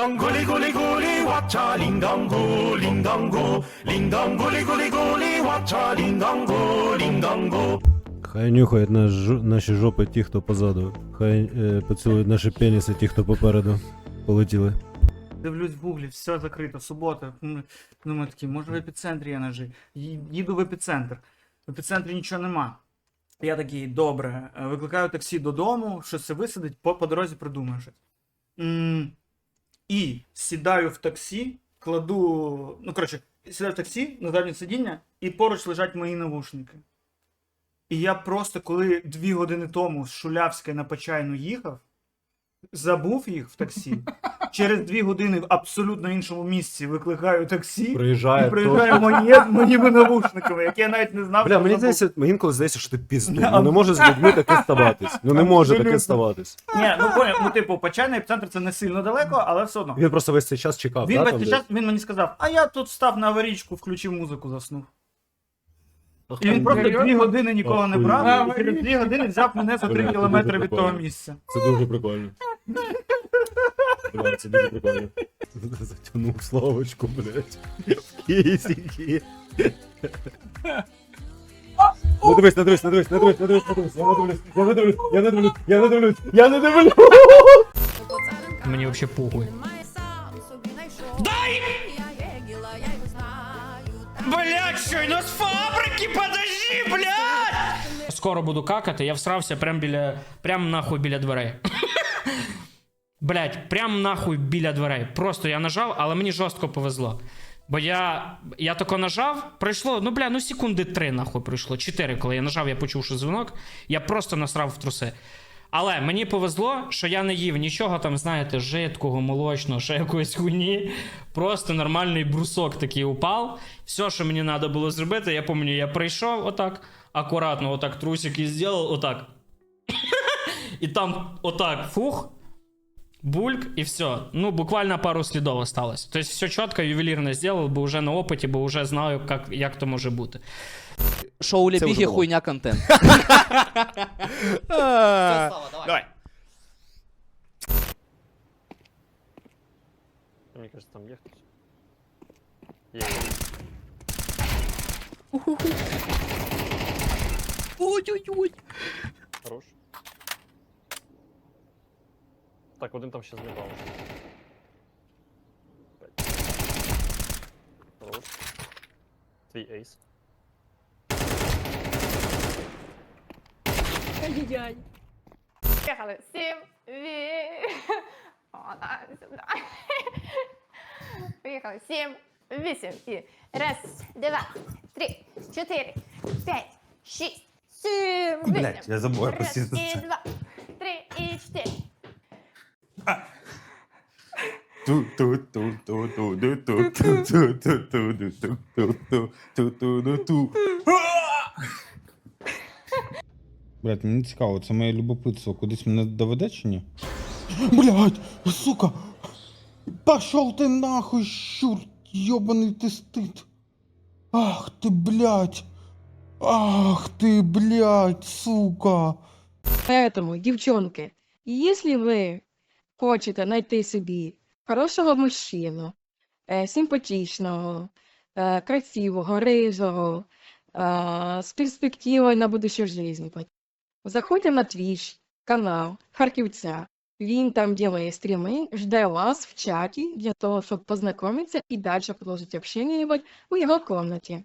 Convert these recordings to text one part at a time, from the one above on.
dong guli guli guli wacha ling dong gu ling dong gu ling dong guli guli guli wacha ling dong gu ling dong gu Хай нюхають наш, наші жопи ті, хто позаду. Хай е, поцілують наші пеніси ті, хто попереду. Полетіли. Дивлюсь в гуглі, все закрито, субота. М, Думаю такий, може в епіцентрі я нажив. Їду в епіцентр. В епіцентрі нічого нема. Я такий, добре, е, викликаю таксі додому, щось це висадить, по, по дорозі придумаю щось. М, І сідаю в таксі, кладу. Ну, коротше, сідаю в таксі на заднє сидіння, і поруч лежать мої навушники. І я просто, коли дві години тому з Шулявської на Почайну їхав, забув їх в таксі. Через дві години в абсолютно іншому місці викликаю таксі Приїжджає. і приїжджаю моє, моїми навушниками, які я навіть не знав. Бля, що мені забув. здається, мені інколи здається, що ти. Да. Ну не може з людьми таке ставатись. Ну не може таке Абсолютно. ставатись. Ні, ну поняв, ну типу, почайний епіцентр це не сильно далеко, але все одно. Він просто весь цей час чекав. Він да, весь там цей десь? час він мені сказав, а я тут став на аварійку, включив музику, заснув. І він просто дві години нікого не брав, і через дві години взяв мене за три кілометри від того місця. Це дуже прикольно. Бля, це дуже прикольно. Затягнув Славочку, блядь. Кісіки. Не дивись, не дивись, не дивись, не дивись, не дивись, не дивись. Я не дивлюсь, я не дивлюсь, я не дивлюсь, я не дивлюсь, я не дивлюсь. Мені вообще похуй. Дай! Блять, щойно з фабрики, подожди, блядь! Скоро буду какати, я всрався прям біля. прям нахуй біля дверей. Блять, прям нахуй біля дверей. Просто я нажав, але мені жорстко повезло. Бо я. Я тако нажав, пройшло, ну бля, ну секунди три нахуй пройшло. Чотири, коли я нажав, я почув, що дзвінок, я просто насрав в труси. Але мені повезло, що я не їв нічого там, знаєте, жидкого, молочного, ще якоїсь хуйні. Просто нормальний брусок такий упав. Все, що мені треба було зробити, я пам'ятаю, я прийшов отак, акуратно, отак трусики зробив, отак. І там отак фух, бульк, і все. Ну, буквально пару слідов осталось. Тобто все чітко, ювелірно зробив, бо вже на опиті, бо вже знаю, як, як то може бути. Шоу вже Лебіги було. хуйня контент. Давай. Мне кажется, там ехать. Є. Ой-ой-ой. Так, один там ще злітав. Хорош. Твій ейс. Поехали. Сім, ві... О, да, сюди. Поїхали. Сім, вісім і раз, два, три, чотири, п'ять, шість, сім, вісім. Блядь, я забув, я Раз, постійно і це. два, три, і чотири. Блять, мені цікаво, це моє любопитство кудись мене доведе чи ні? Блять, сука! Пошел ты нахуй, щур, ёбаный ты стыд! Ах ты, блядь! Ах ты, блядь, сука! Поэтому, дівчонки, якщо ви хочете знайти собі хорошого мужчину, е, симпатичного, е, красивого, рижого, е, з перспективою на будущу жизнь, заходьте на Twitch, канал Харківця. Він там делає стріми, жде вас в чаті для того, щоб познайомитися і далі продовжити общення у його комнаті.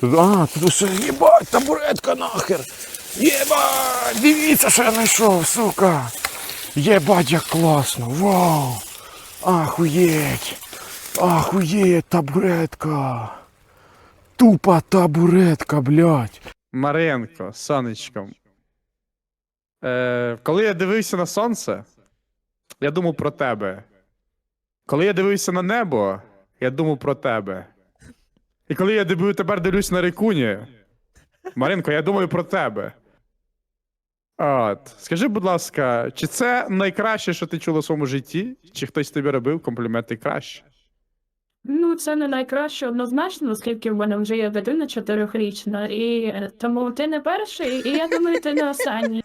Тут, а, тут ще їбать, табуретка нахер. Єбать, дивіться, що я знайшов, сука. Єбать, як класно, вау. Ахуєть. Ахуєть, табуретка. Тупа табуретка, блядь. Маренко, сонечком. Е, коли я дивився на сонце, я думав про тебе. Коли я дивився на небо, я думав про тебе. І коли я дивлю, тепер дивлюсь на рекуні, Маринко, я думаю про тебе. От. Скажи, будь ласка, чи це найкраще, що ти чула в своєму житті? Чи хтось тобі робив компліменти краще? Ну, це не найкраще однозначно, оскільки в мене вже є дитина чотирьохрічна, і е, тому ти не перший, і я думаю, ти не останній.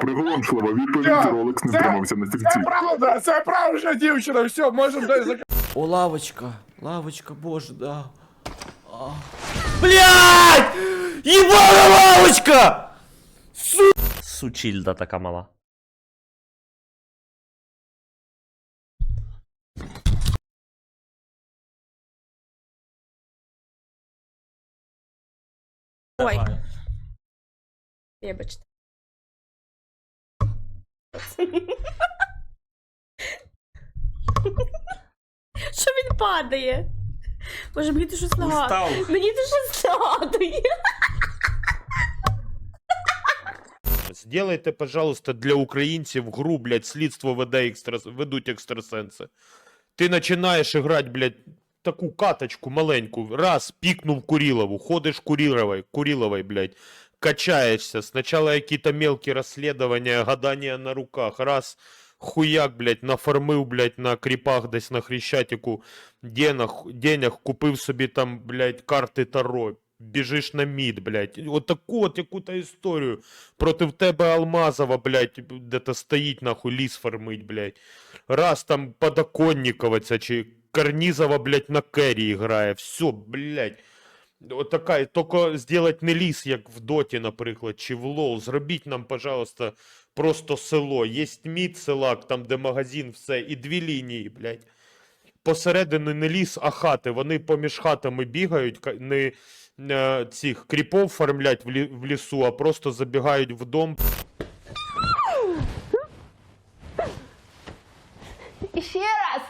Приголомшлива відповідь, Всьо, Ролекс не це- втримався на стільці. Це правда, це правда, дівчина, все, можемо десь закрити. О, лавочка, лавочка, боже, да. А. Блядь! Ебана лавочка! Сучільда така мала. Ой. Вибачте. Що він падає? Боже, мені тут щось нагадує. Мені тут щось нагадує. Сделайте, пожалуйста, для українців гру, блядь, слідство веде екстрас... ведуть екстрасенси. Ти починаєш грати, блядь, таку каточку маленьку. Раз, пікнув Курилову, ходиш Куриловой, Куриловой, блядь, качаешься. Сначала какие-то мелкие расследования, гадания на руках. Раз, хуяк, блядь, нафармив, блядь, на кріпах десь на Хрещатику денег, денег купив собі там, блядь, карти Таро. Біжиш на мід, блядь. От таку от яку-то історію. Проти тебе Алмазова, блядь, де-то стоїть, нахуй, ліс фармить, блядь. Раз там Подоконникова ця чи Карнізова, блядь, на керрі грає. Все, блядь. От така, тільки зробити не ліс, як в Доті, наприклад, чи в Лоу. Зробіть нам, пожалуйста, просто село. Є мід селак, там, де магазин, все, і дві лінії, блядь. Посередині не ліс, а хати. Вони поміж хатами бігають, не е, цих кріпов фармлять в, лі, в лісу, а просто забігають в дом, Еще раз.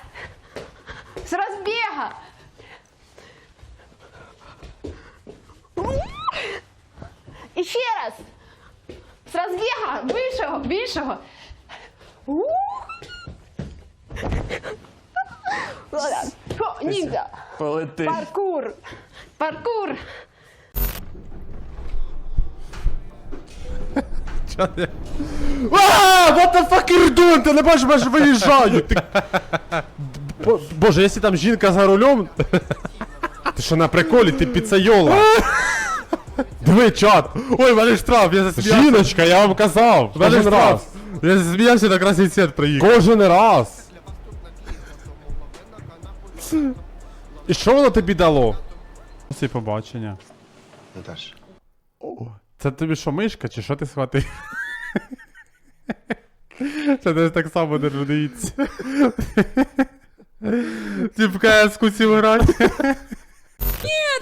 С разбега. Еще раз. С разбега. Більшого, більшого. Ніндзя. Полети. Паркур. Паркур. А, what the fuck you doing? Ти не бачиш, бачиш, виїжджаю. Ти... Бо- Боже, якщо там жінка за рулем. Ти що на приколі, ти піцайола. Диви, чат. Ой, в мене штраф, я засміявся. Жіночка, я вам казав. Кожен раз. Я засміявся на красний цвет приїхав. Кожен раз. І що воно тобі дало? Всі побачення. О, Це тобі що, мишка, чи що ти схватив? Це десь так само не рудається. Ти в КС-ку сів грати.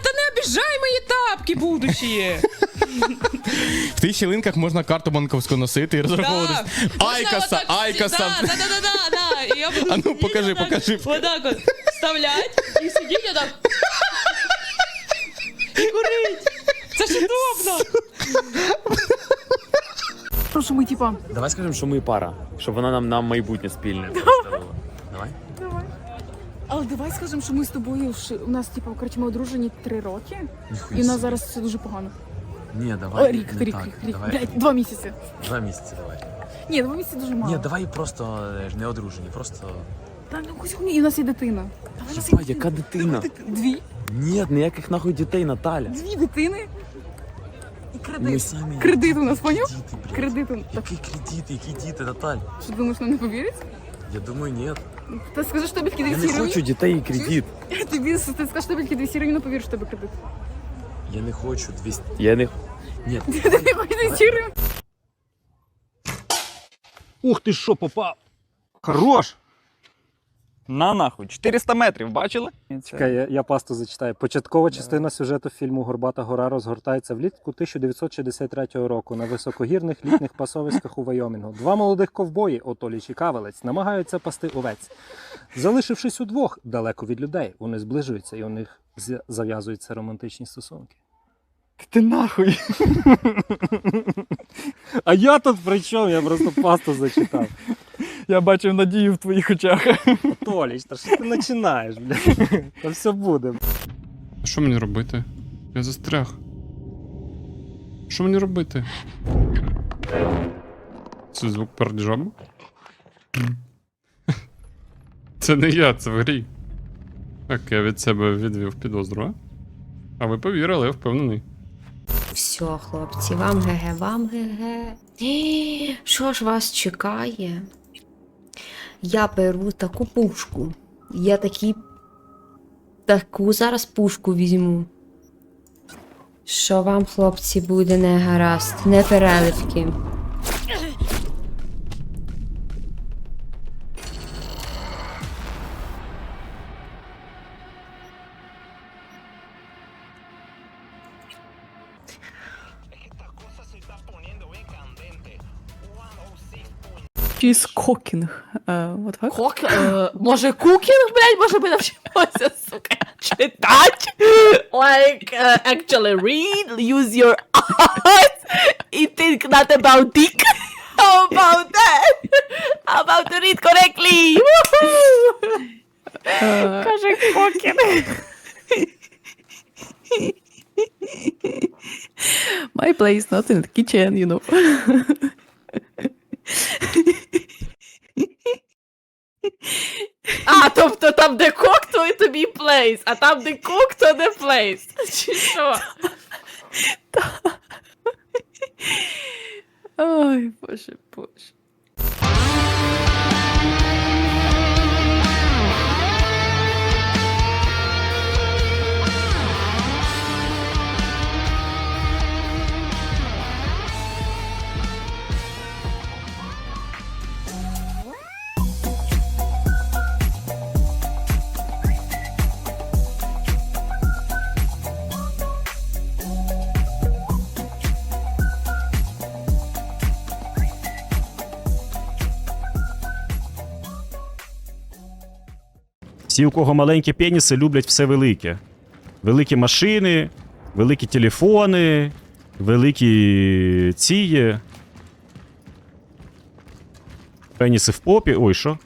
Та не обіжай мої тапки будущі! В тих щілинках можна карту банковську носити і розраховуватись. Айкаса, айкаса. Да, да, да, да, да. І я буду А ну, сидіти покажи, отак, покажи. Отак от вставлять і сидіть отак. І курить. Це ж удобно. Прошу, ми типа. Давай скажемо, що ми пара, щоб вона нам на майбутнє спільне. Давай. Але давай скажемо, що ми з тобою ж- у нас, типа, коротше, ми одружені три роки, і у нас зараз все дуже погано. Ні, О, рік, рік, рік, рік. Блядь, два місяці. Два місяці давай. Ні, два місяці дуже мало. Ні, давай просто не одружені, просто. Та ну якусь хуйню, і у нас є дитина. Та у нас є яка дитина? Дві. Ні, ніяких нахуй дітей, Наталя. Дві дитини. І кредит. Ми самі. Кредит у нас, поняв? Діти, блядь. Кредит. у- Так, Який кредит, які діти, Наталь? що думаєш, нам не повірять? Я думаю, ні. Та скажеш, що тобі Я не хочу дітей і кредит. Тобі ти скажеш, що тобі тільки 200 гривень, повіриш, що тебе кредит. Я не хочу 200. Я не. Ні, Ти не хочеш 200 гривень? Ух ти що, попав! Хорош! На нахуй. 400 метрів, бачили? Чекай, я, я пасту зачитаю. Початкова частина сюжету фільму Горбата гора розгортається влітку 1963 року на високогірних літніх пасовиськах у Вайомінгу. Два молодих ковбої, Отоліч і Кавелець, намагаються пасти овець. Залишившись удвох далеко від людей, вони зближуються і у них зав'язуються романтичні стосунки. Ти нахуй. А я тут при чому? Я просто пасту зачитав. Я бачив надію в твоїх очах. Толіч, та що ти починаєш, бля? Та все буде. Що мені робити? Я застряг. Що мені робити? Це звук перджому? Це не я, це в грі. Так, я від себе відвів підозру, а? А ви повірили, я впевнений. все, хлопці, вам ге-ге, вам ге-ге. Що ж вас чекає? Я беру таку пушку. Я такі. Таку зараз пушку візьму. Що вам, хлопці, буде не гаразд, не переливки. She's cooking. what fuck? Кок, е, може кукінг, блядь, може ми навчимося, сука, читати? Like, е, actually read, use your eyes, і think not about dick. How about that? How about to read correctly? Woohoo! Каже кокінг. My place not in the kitchen, you know. Тобто там, де кок, то і тобі плейс, а там, де кок, то не плейс. Чи що? Ой, боже, боже. Всі, у кого маленькі пеніси, люблять все велике. Великі машини, великі телефони, великі ці. Пеніси в попі. Ой, що?